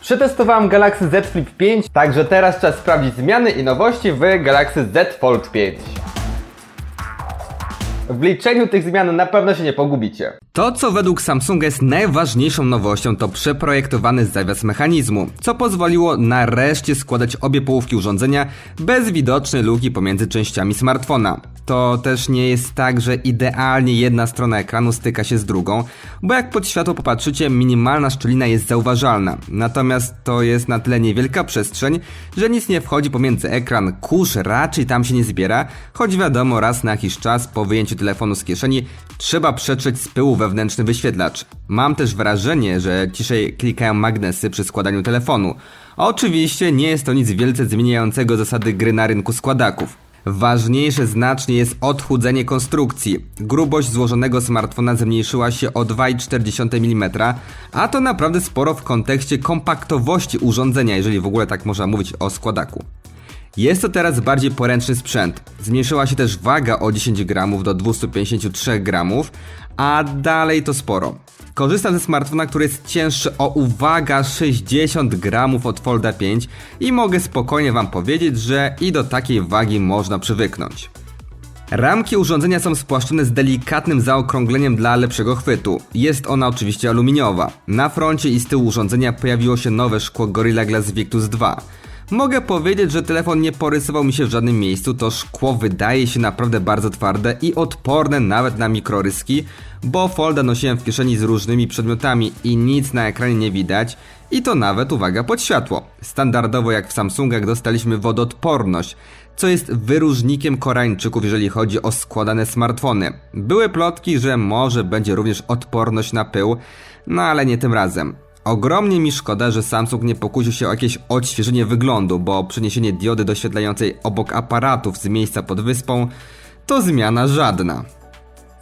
Przetestowałem Galaxy Z Flip 5, także teraz czas sprawdzić zmiany i nowości w Galaxy Z Fold 5. W liczeniu tych zmian na pewno się nie pogubicie. To, co według Samsunga jest najważniejszą nowością, to przeprojektowany zawias mechanizmu, co pozwoliło nareszcie składać obie połówki urządzenia bez widocznej luki pomiędzy częściami smartfona. To też nie jest tak, że idealnie jedna strona ekranu styka się z drugą, bo jak pod światło popatrzycie, minimalna szczelina jest zauważalna. Natomiast to jest na tyle niewielka przestrzeń, że nic nie wchodzi pomiędzy ekran, kurz raczej tam się nie zbiera, choć wiadomo, raz na jakiś czas po wyjęciu telefonu z kieszeni trzeba przetrzeć z pyłu wewnętrzny wyświetlacz. Mam też wrażenie, że ciszej klikają magnesy przy składaniu telefonu. Oczywiście nie jest to nic wielce zmieniającego zasady gry na rynku składaków. Ważniejsze znacznie jest odchudzenie konstrukcji. Grubość złożonego smartfona zmniejszyła się o 2,4 mm, a to naprawdę sporo w kontekście kompaktowości urządzenia, jeżeli w ogóle tak można mówić o składaku. Jest to teraz bardziej poręczny sprzęt. Zmniejszyła się też waga o 10 gramów do 253 gramów, a dalej to sporo. Korzystam ze smartfona, który jest cięższy o uwaga 60 gramów od Folda 5 i mogę spokojnie Wam powiedzieć, że i do takiej wagi można przywyknąć. Ramki urządzenia są spłaszczone z delikatnym zaokrągleniem dla lepszego chwytu. Jest ona oczywiście aluminiowa. Na froncie i z tyłu urządzenia pojawiło się nowe szkło Gorilla Glass Victus 2. Mogę powiedzieć, że telefon nie porysował mi się w żadnym miejscu, to szkło wydaje się naprawdę bardzo twarde i odporne nawet na mikroryski, bo folda nosiłem w kieszeni z różnymi przedmiotami i nic na ekranie nie widać i to nawet uwaga pod światło. Standardowo jak w Samsungach dostaliśmy wodoodporność, co jest wyróżnikiem Koreańczyków, jeżeli chodzi o składane smartfony. Były plotki, że może będzie również odporność na pył, no ale nie tym razem. Ogromnie mi szkoda, że Samsung nie pokusił się o jakieś odświeżenie wyglądu, bo przeniesienie diody doświetlającej obok aparatów z miejsca pod wyspą to zmiana żadna.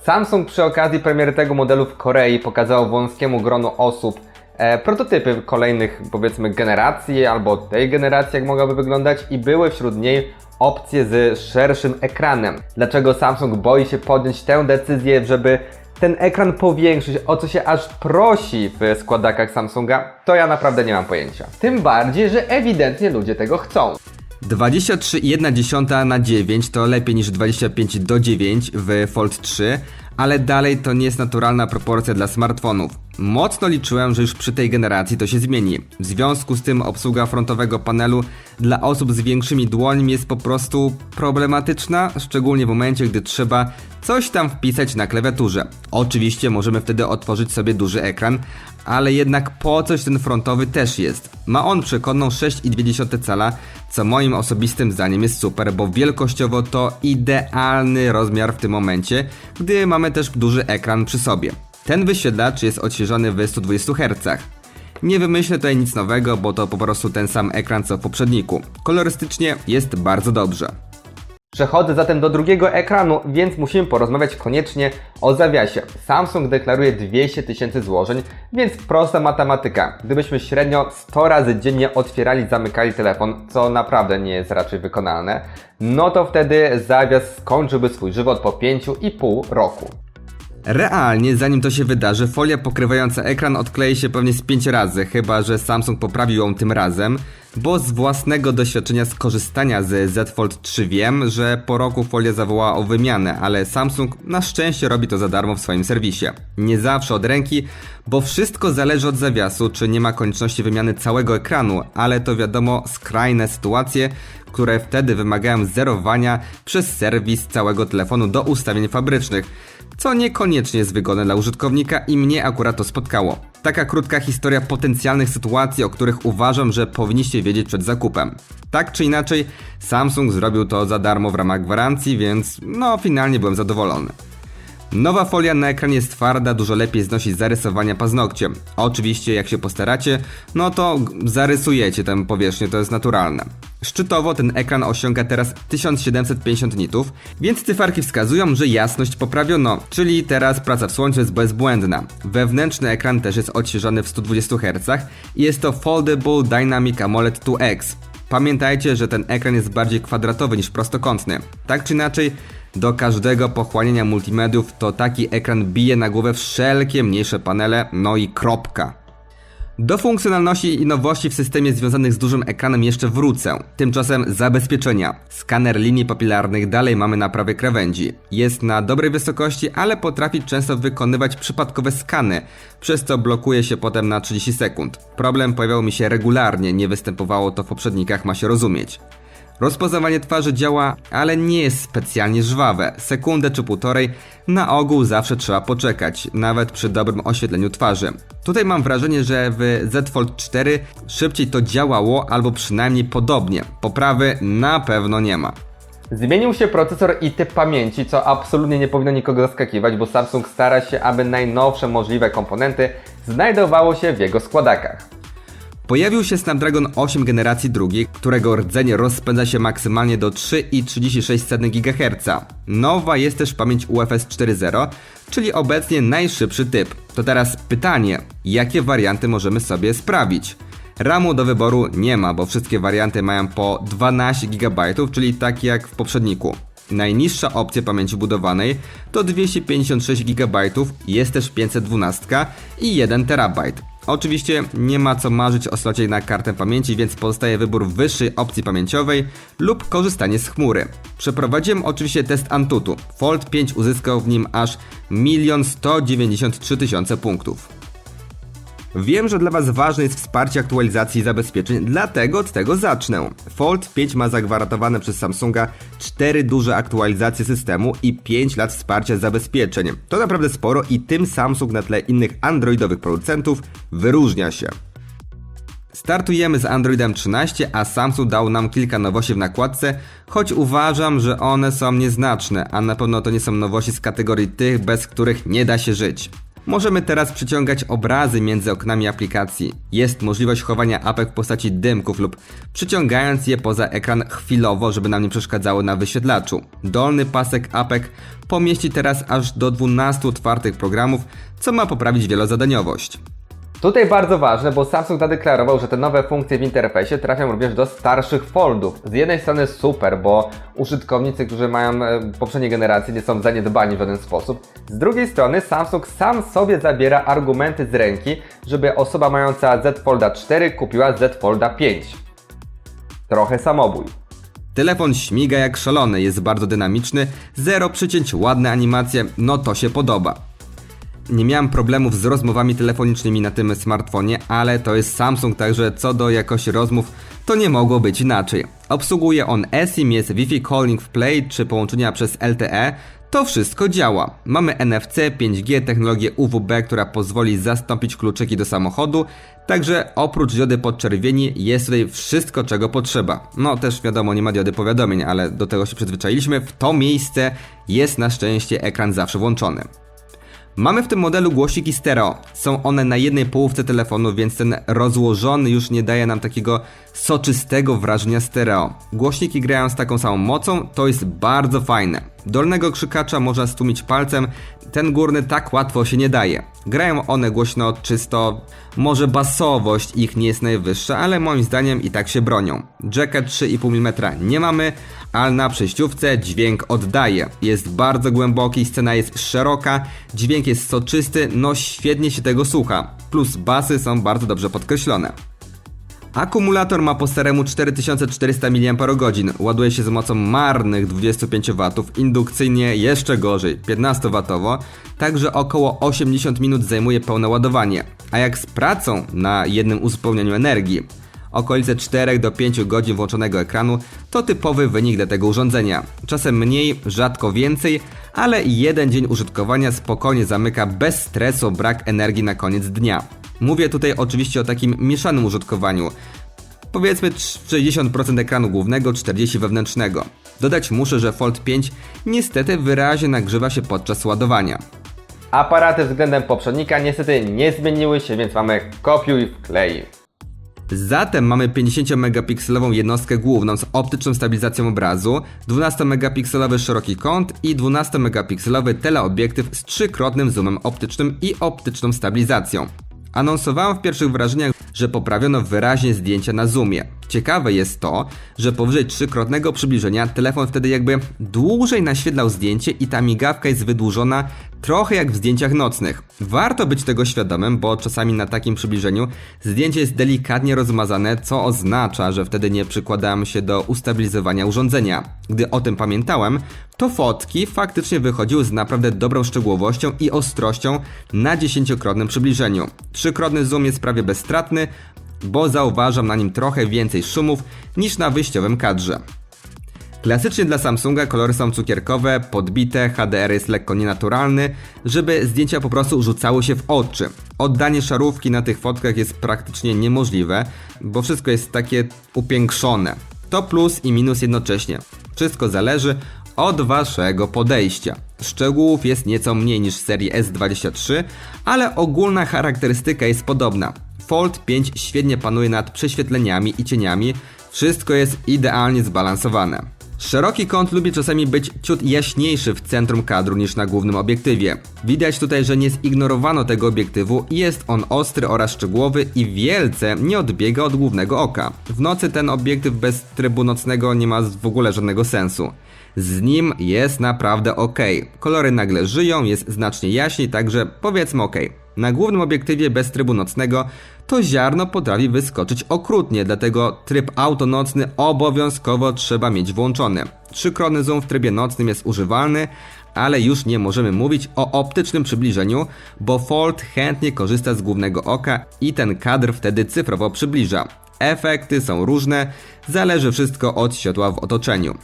Samsung przy okazji premiery tego modelu w Korei pokazał wąskiemu gronu osób e, prototypy kolejnych powiedzmy generacji albo tej generacji jak mogłaby wyglądać i były wśród niej opcje z szerszym ekranem. Dlaczego Samsung boi się podjąć tę decyzję, żeby ten ekran powiększyć, o co się aż prosi w składakach Samsunga, to ja naprawdę nie mam pojęcia. Tym bardziej, że ewidentnie ludzie tego chcą. 23,1 na 9 to lepiej niż 25 do 9 w Fold 3, ale dalej to nie jest naturalna proporcja dla smartfonów. Mocno liczyłem, że już przy tej generacji to się zmieni. W związku z tym obsługa frontowego panelu dla osób z większymi dłońmi jest po prostu problematyczna, szczególnie w momencie, gdy trzeba coś tam wpisać na klawiaturze. Oczywiście możemy wtedy otworzyć sobie duży ekran, ale jednak po coś ten frontowy też jest. Ma on przekonną 6,2 cala, co moim osobistym zdaniem jest super, bo wielkościowo to idealny rozmiar w tym momencie, gdy mamy też duży ekran przy sobie. Ten wyświetlacz jest odświeżony w 120 Hz. Nie wymyślę tutaj nic nowego, bo to po prostu ten sam ekran co w poprzedniku. Kolorystycznie jest bardzo dobrze. Przechodzę zatem do drugiego ekranu, więc musimy porozmawiać koniecznie o zawiasie. Samsung deklaruje 200 tysięcy złożeń, więc prosta matematyka. Gdybyśmy średnio 100 razy dziennie otwierali zamykali telefon, co naprawdę nie jest raczej wykonalne, no to wtedy zawias skończyłby swój żywot po 5,5 roku. Realnie, zanim to się wydarzy, folia pokrywająca ekran odklei się pewnie z 5 razy, chyba że Samsung poprawił ją tym razem, bo z własnego doświadczenia skorzystania z Z Fold 3 wiem, że po roku folia zawołała o wymianę, ale Samsung na szczęście robi to za darmo w swoim serwisie. Nie zawsze od ręki, bo wszystko zależy od zawiasu, czy nie ma konieczności wymiany całego ekranu, ale to wiadomo skrajne sytuacje, które wtedy wymagają zerowania przez serwis całego telefonu do ustawień fabrycznych co niekoniecznie jest wygodne dla użytkownika i mnie akurat to spotkało. Taka krótka historia potencjalnych sytuacji, o których uważam, że powinniście wiedzieć przed zakupem. Tak czy inaczej, Samsung zrobił to za darmo w ramach gwarancji, więc no finalnie byłem zadowolony. Nowa folia na ekranie jest twarda, dużo lepiej znosi zarysowania paznokciem. Oczywiście, jak się postaracie, no to zarysujecie tę powierzchnię, to jest naturalne. Szczytowo ten ekran osiąga teraz 1750 nitów, więc cyfarki wskazują, że jasność poprawiono, czyli teraz praca w słońcu jest bezbłędna. Wewnętrzny ekran też jest odświeżony w 120 Hz i jest to Foldable Dynamic AMOLED 2X. Pamiętajcie, że ten ekran jest bardziej kwadratowy niż prostokątny. Tak czy inaczej, do każdego pochłaniania multimediów to taki ekran bije na głowę wszelkie mniejsze panele, no i kropka. Do funkcjonalności i nowości w systemie związanych z dużym ekranem jeszcze wrócę. Tymczasem zabezpieczenia. Skaner linii papilarnych dalej mamy na prawej krawędzi. Jest na dobrej wysokości, ale potrafi często wykonywać przypadkowe skany, przez co blokuje się potem na 30 sekund. Problem pojawiał mi się regularnie, nie występowało to w poprzednikach, ma się rozumieć. Rozpoznawanie twarzy działa, ale nie jest specjalnie żwawe. Sekundę czy półtorej na ogół zawsze trzeba poczekać, nawet przy dobrym oświetleniu twarzy. Tutaj mam wrażenie, że w Z Fold 4 szybciej to działało, albo przynajmniej podobnie. Poprawy na pewno nie ma. Zmienił się procesor i typ pamięci, co absolutnie nie powinno nikogo zaskakiwać, bo Samsung stara się, aby najnowsze możliwe komponenty znajdowało się w jego składakach. Pojawił się Snapdragon 8 generacji drugiej, którego rdzenie rozpędza się maksymalnie do 3,36 GHz. Nowa jest też pamięć UFS 4.0, czyli obecnie najszybszy typ. To teraz pytanie, jakie warianty możemy sobie sprawić? RAMu do wyboru nie ma, bo wszystkie warianty mają po 12 GB, czyli tak jak w poprzedniku. Najniższa opcja pamięci budowanej to 256 GB, jest też 512 i 1 TB. Oczywiście nie ma co marzyć o slocie na kartę pamięci, więc pozostaje wybór wyższej opcji pamięciowej lub korzystanie z chmury. Przeprowadziłem oczywiście test Antutu. Fold 5 uzyskał w nim aż 1 193 tysiące punktów. Wiem, że dla Was ważne jest wsparcie aktualizacji zabezpieczeń, dlatego od tego zacznę. Fold 5 ma zagwarantowane przez Samsunga 4 duże aktualizacje systemu i 5 lat wsparcia zabezpieczeń. To naprawdę sporo i tym Samsung na tle innych androidowych producentów wyróżnia się. Startujemy z Androidem 13, a Samsung dał nam kilka nowości w nakładce, choć uważam, że one są nieznaczne, a na pewno to nie są nowości z kategorii tych, bez których nie da się żyć. Możemy teraz przyciągać obrazy między oknami aplikacji. Jest możliwość chowania apek w postaci dymków lub przyciągając je poza ekran chwilowo, żeby nam nie przeszkadzało na wyświetlaczu. Dolny pasek apek pomieści teraz aż do 12 otwartych programów, co ma poprawić wielozadaniowość. Tutaj bardzo ważne, bo Samsung zadeklarował, że te nowe funkcje w interfejsie trafią również do starszych foldów. Z jednej strony super, bo użytkownicy, którzy mają e, poprzedniej generacji nie są zaniedbani w żaden sposób. Z drugiej strony Samsung sam sobie zabiera argumenty z ręki, żeby osoba mająca Z Folda 4 kupiła Z Folda 5. Trochę samobój. Telefon śmiga jak szalony, jest bardzo dynamiczny, zero przycięć, ładne animacje, no to się podoba. Nie miałem problemów z rozmowami telefonicznymi na tym smartfonie, ale to jest Samsung, także co do jakości rozmów, to nie mogło być inaczej. Obsługuje on eSIM, jest Wi-Fi Calling w Play czy połączenia przez LTE, to wszystko działa. Mamy NFC, 5G, technologię UWB, która pozwoli zastąpić kluczyki do samochodu, także oprócz diody podczerwieni jest tutaj wszystko czego potrzeba. No też wiadomo, nie ma diody powiadomień, ale do tego się przyzwyczailiśmy. W to miejsce jest na szczęście ekran zawsze włączony. Mamy w tym modelu głośniki stereo. Są one na jednej połówce telefonu, więc ten rozłożony już nie daje nam takiego soczystego wrażenia stereo. Głośniki grają z taką samą mocą, to jest bardzo fajne. Dolnego krzykacza można stłumić palcem, ten górny tak łatwo się nie daje. Grają one głośno, czysto, może basowość ich nie jest najwyższa, ale moim zdaniem i tak się bronią. Jacka 3,5 mm nie mamy, ale na przejściówce dźwięk oddaje. Jest bardzo głęboki, scena jest szeroka, dźwięk jest soczysty, no świetnie się tego słucha. Plus basy są bardzo dobrze podkreślone. Akumulator ma po staremu 4400 mAh, ładuje się z mocą marnych 25 W, indukcyjnie jeszcze gorzej 15 W, także około 80 minut zajmuje pełne ładowanie. A jak z pracą na jednym uzupełnianiu energii? Okolice 4 do 5 godzin włączonego ekranu to typowy wynik dla tego urządzenia. Czasem mniej, rzadko więcej, ale jeden dzień użytkowania spokojnie zamyka bez stresu brak energii na koniec dnia. Mówię tutaj oczywiście o takim mieszanym użytkowaniu. Powiedzmy 60% ekranu głównego, 40% wewnętrznego. Dodać muszę, że Fold 5 niestety wyraźnie nagrzewa się podczas ładowania. Aparaty względem poprzednika niestety nie zmieniły się, więc mamy kopiuj wklej. Zatem mamy 50-megapikselową jednostkę główną z optyczną stabilizacją obrazu, 12-megapikselowy szeroki kąt i 12-megapikselowy teleobiektyw z trzykrotnym zoomem optycznym i optyczną stabilizacją. Anonsowałem w pierwszych wrażeniach, że poprawiono wyraźnie zdjęcia na zoomie. Ciekawe jest to, że powyżej trzykrotnego przybliżenia telefon wtedy jakby dłużej naświetlał zdjęcie i ta migawka jest wydłużona trochę jak w zdjęciach nocnych. Warto być tego świadomym, bo czasami na takim przybliżeniu zdjęcie jest delikatnie rozmazane, co oznacza, że wtedy nie przykładałem się do ustabilizowania urządzenia. Gdy o tym pamiętałem, to fotki faktycznie wychodziły z naprawdę dobrą szczegółowością i ostrością na dziesięciokrotnym przybliżeniu. Trzykrotny zoom jest prawie bezstratny, bo zauważam na nim trochę więcej szumów niż na wyjściowym kadrze. Klasycznie dla Samsunga kolory są cukierkowe, podbite, HDR jest lekko nienaturalny, żeby zdjęcia po prostu rzucały się w oczy. Oddanie szarówki na tych fotkach jest praktycznie niemożliwe, bo wszystko jest takie upiększone. To plus i minus jednocześnie. Wszystko zależy od waszego podejścia. Szczegółów jest nieco mniej niż w serii S23, ale ogólna charakterystyka jest podobna. Fold 5 świetnie panuje nad prześwietleniami i cieniami, wszystko jest idealnie zbalansowane. Szeroki kąt lubi czasami być ciut jaśniejszy w centrum kadru niż na głównym obiektywie. Widać tutaj, że nie zignorowano tego obiektywu i jest on ostry oraz szczegółowy i wielce nie odbiega od głównego oka. W nocy ten obiektyw bez trybu nocnego nie ma w ogóle żadnego sensu. Z nim jest naprawdę ok. Kolory nagle żyją, jest znacznie jaśniej, także powiedzmy ok. Na głównym obiektywie bez trybu nocnego to ziarno potrafi wyskoczyć okrutnie, dlatego tryb autonocny obowiązkowo trzeba mieć włączony. Trzykrotny zoom w trybie nocnym jest używalny, ale już nie możemy mówić o optycznym przybliżeniu, bo Fold chętnie korzysta z głównego oka i ten kadr wtedy cyfrowo przybliża. Efekty są różne, zależy wszystko od światła w otoczeniu.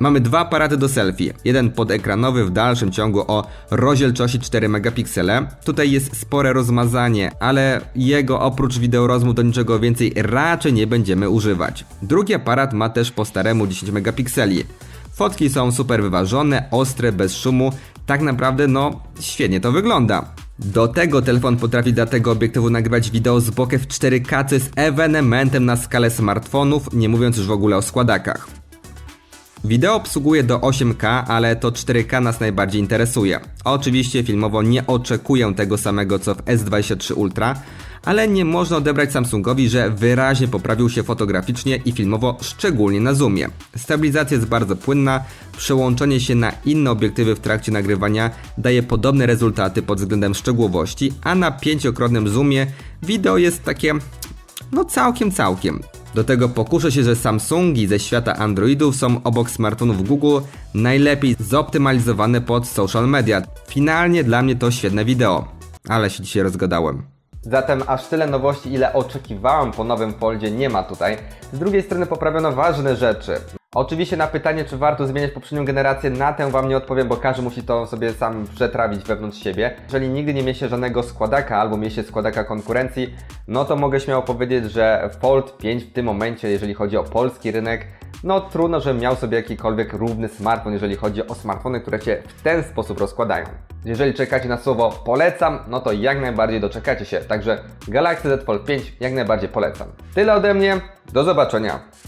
Mamy dwa aparaty do selfie. Jeden podekranowy w dalszym ciągu o rozdzielczości 4 megapiksele. Tutaj jest spore rozmazanie, ale jego oprócz wideorozmów do niczego więcej raczej nie będziemy używać. Drugi aparat ma też po staremu 10 megapikseli. Fotki są super wyważone, ostre, bez szumu. Tak naprawdę, no, świetnie to wygląda. Do tego telefon potrafi dla tego obiektywu nagrywać wideo z bokeh w 4K, co jest ewenementem na skalę smartfonów, nie mówiąc już w ogóle o składakach. Wideo obsługuje do 8K, ale to 4K nas najbardziej interesuje. Oczywiście filmowo nie oczekuję tego samego co w S23 Ultra, ale nie można odebrać Samsungowi, że wyraźnie poprawił się fotograficznie i filmowo, szczególnie na zoomie. Stabilizacja jest bardzo płynna, przełączenie się na inne obiektywy w trakcie nagrywania daje podobne rezultaty pod względem szczegółowości, a na pięciokrotnym zoomie wideo jest takie no całkiem, całkiem. Do tego pokuszę się, że Samsungi ze świata Androidów są obok smartfonów Google najlepiej zoptymalizowane pod social media. Finalnie dla mnie to świetne wideo. Ale się dzisiaj rozgadałem. Zatem aż tyle nowości, ile oczekiwałem po nowym Foldzie nie ma tutaj. Z drugiej strony poprawiono ważne rzeczy. Oczywiście na pytanie, czy warto zmieniać poprzednią generację, na tę Wam nie odpowiem, bo każdy musi to sobie sam przetrawić wewnątrz siebie. Jeżeli nigdy nie mieliście żadnego składaka albo mieliście składaka konkurencji, no to mogę śmiało powiedzieć, że Fold 5 w tym momencie, jeżeli chodzi o polski rynek, no trudno, żebym miał sobie jakikolwiek równy smartfon, jeżeli chodzi o smartfony, które się w ten sposób rozkładają. Jeżeli czekacie na słowo polecam, no to jak najbardziej doczekacie się. Także Galaxy Z Fold 5 jak najbardziej polecam. Tyle ode mnie, do zobaczenia.